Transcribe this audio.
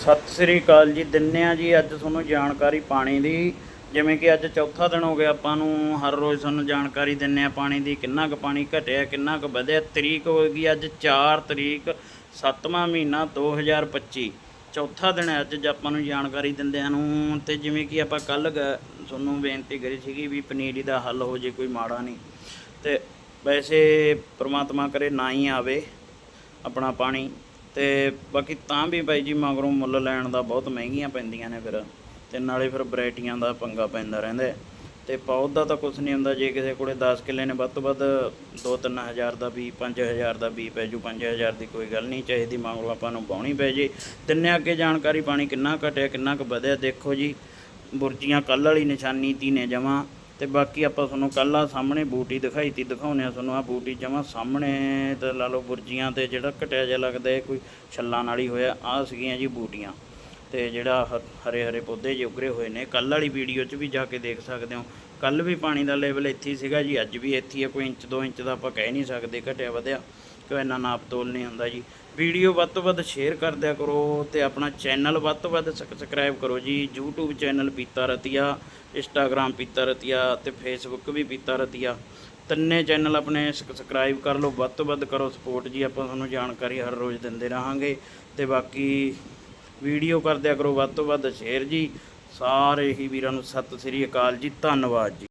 ਸਤਿ ਸ੍ਰੀ ਅਕਾਲ ਜੀ, ਦਿੰਨੇ ਆ ਜੀ ਅੱਜ ਤੁਹਾਨੂੰ ਜਾਣਕਾਰੀ ਪਾਣੀ ਦੀ। ਜਿਵੇਂ ਕਿ ਅੱਜ ਚੌਥਾ ਦਿਨ ਹੋ ਗਿਆ, ਆਪਾਂ ਨੂੰ ਹਰ ਰੋਜ਼ ਤੁਹਾਨੂੰ ਜਾਣਕਾਰੀ ਦਿੰਨੇ ਆ ਪਾਣੀ ਦੀ, ਕਿੰਨਾ ਕੁ ਪਾਣੀ ਘਟਿਆ, ਕਿੰਨਾ ਕੁ ਵਧਿਆ। ਤਰੀਕ ਹੋ ਗਈ ਅੱਜ 4 ਤਰੀਕ 7ਵਾਂ ਮਹੀਨਾ 2025 ਚੌਥਾ ਦਿਨ ਹੈ ਅੱਜ ਆਪਾਂ ਨੂੰ ਜਾਣਕਾਰੀ ਦਿੰਦਿਆਂ ਨੂੰ, ਤੇ ਜਿਵੇਂ ਕਿ ਆਪਾਂ ਕੱਲ ਤੁਹਾਨੂੰ ਬੇਨਤੀ ਕਰੀ ਸੀਗੀ ਵੀ ਪਨੀਰੀ ਦਾ ਹੱਲ ਹੋ ਜੇ, ਕੋਈ ਮਾੜਾ ਨਹੀਂ। ਤੇ ਵੈਸੇ ਪ੍ਰਮਾਤਮਾ ਕਰੇ ਨਾ ਹੀ ਆਵੇ ਆਪਣਾ ਪਾਣੀ। ਤੇ ਬਾਕੀ ਤਾਂ ਵੀ ਬਾਈ ਜੀ ਮਗਰੋਂ ਮੁੱਲ ਲੈਣ ਦਾ ਬਹੁਤ ਮਹਿੰਗੀਆਂ ਪੈਂਦੀਆਂ ਨੇ ਫਿਰ। ਤੇ ਨਾਲੇ ਫਿਰ ਵੈਰਾਈਟੀਆਂ ਦਾ ਪੰਗਾ ਪੈਂਦਾ ਰਹਿੰਦਾ ਹੈ। ਤੇ ਪੌਦ ਦਾ ਤਾਂ ਕੁਝ ਨਹੀਂ ਹੁੰਦਾ, ਜੇ ਕਿਸੇ ਕੋਲੇ 10 ਕਿੱਲੇ ਨੇ ਵੱਧ ਤੋਂ ਵੱਧ 2-3000 ਦਾ ਵੀ 5000 ਦਾ ਵੀ ਪੈ ਜੂ 5000 ਦੀ ਕੋਈ ਗੱਲ ਨਹੀਂ ਚਾਹੀਦੀ, ਮਗਰੋਂ ਆਪਾਂ ਨੂੰ ਪਾਉਣੀ ਪੈ ਜੇ। ਤਿੰਨੇ ਅੱਗੇ ਜਾਣਕਾਰੀ ਪਾਣੀ ਕਿੰਨਾ ਘਟਿਆ, ਕਿੰਨਾ ਕੁ ਵਧਿਆ, ਦੇਖੋ ਜੀ। ਬੁਰਜੀਆਂ ਕੱਲ ਵਾਲੀ ਨਿਸ਼ਾਨੀ ਤੀ ਨੇ ਜਮਾਂ। ਤੇ ਬਾਕੀ ਆਪਾਂ ਤੁਹਾਨੂੰ ਕੱਲ੍ਹ ਆ ਸਾਹਮਣੇ ਬੂਟੀ ਦਿਖਾਈ ਤੀ ਦਿਖਾਉਨੇ ਆ ਤੁਹਾਨੂੰ ਆ ਬੂਟੀ ਜਮਾਂ ਸਾਹਮਣੇ ਤੇ ਲਾ ਲਓ ਬੁਰਜੀਆਂ ਤੇ ਜਿਹੜਾ ਘਟਿਆ ਜਿਹਾ ਲੱਗਦਾ ਕੋਈ ਛੱਲਾਂ ਨਾਲ ਹੀ ਹੋਇਆ ਆ ਸੀਗੀਆਂ ਜੀ ਬੂਟੀਆਂ। ਤੇ ਜਿਹੜਾ ਹਰੇ ਹਰੇ ਪੌਦੇ ਜੇ ਉਗਰੇ ਹੋਏ ਨੇ, ਕੱਲ੍ਹ ਵਾਲੀ ਵੀਡੀਓ 'ਚ ਵੀ ਜਾ ਕੇ ਦੇਖ ਸਕਦੇ ਹੋ। ਕੱਲ੍ਹ ਵੀ ਪਾਣੀ ਦਾ ਲੈਵਲ ਇੱਥੇ ਸੀਗਾ ਜੀ, ਅੱਜ ਵੀ ਇੱਥੇ ਹੀ ਹੈ ਕੋਈ ਇੰਚ 2 ਇੰਚ ਦਾ ਆਪਾਂ ਕਹਿ ਨਹੀਂ ਸਕਦੇ, ਘਟਿਆ ਵਧਿਆ। ਕਿਉਂ ਇੰਨਾ ਨਾਪ ਤੋਲ ਨਹੀਂ ਹੁੰਦਾ ਜੀ। ਵੀਡੀਓ ਵੱਧ ਤੋਂ ਵੱਧ ਸ਼ੇਅਰ ਕਰ ਦਿਆ ਕਰੋ ਤੇ ਆਪਣਾ ਚੈਨਲ ਵੱਧ ਤੋਂ ਵੱਧ ਸਬਸਕ੍ਰਾਈਬ ਕਰੋ ਜੀ। YouTube ਚੈਨਲ ਪੀਤਾ ਰਤੀਆ ਇੰਸਟਾਗ੍ਰਾਮ ਪੀਤਾ ਰਤੀਆ ਤੇ ਫੇਸਬੁੱਕ ਵੀ ਪੀਤਾ ਰਤੀਆ। ਤਿੰਨੇ ਚੈਨਲ ਆਪਣੇ ਸਬਸਕ੍ਰਾਈਬ ਕਰ ਲਓ, ਵੱਧ ਤੋਂ ਵੱਧ ਕਰੋ ਸਪੋਰਟ ਜੀ। ਆਪਾਂ ਤੁਹਾਨੂੰ ਜਾਣਕਾਰੀ ਹਰ ਰੋਜ਼ ਦਿੰਦੇ ਰਹਾਂਗੇ ਤੇ ਬਾਕੀ ਵੀਡੀਓ ਕਰ ਦਿਆ ਕਰੋ ਵੱਧ ਤੋਂ ਵੱਧ ਸ਼ੇਅਰ ਜੀ। ਸਾਰੇ ਹੀ ਵੀਰਾਂ ਨੂੰ ਸਤਿ ਸ੍ਰੀ ਅਕਾਲ ਜੀ। ਧੰਨਵਾਦ ਜੀ।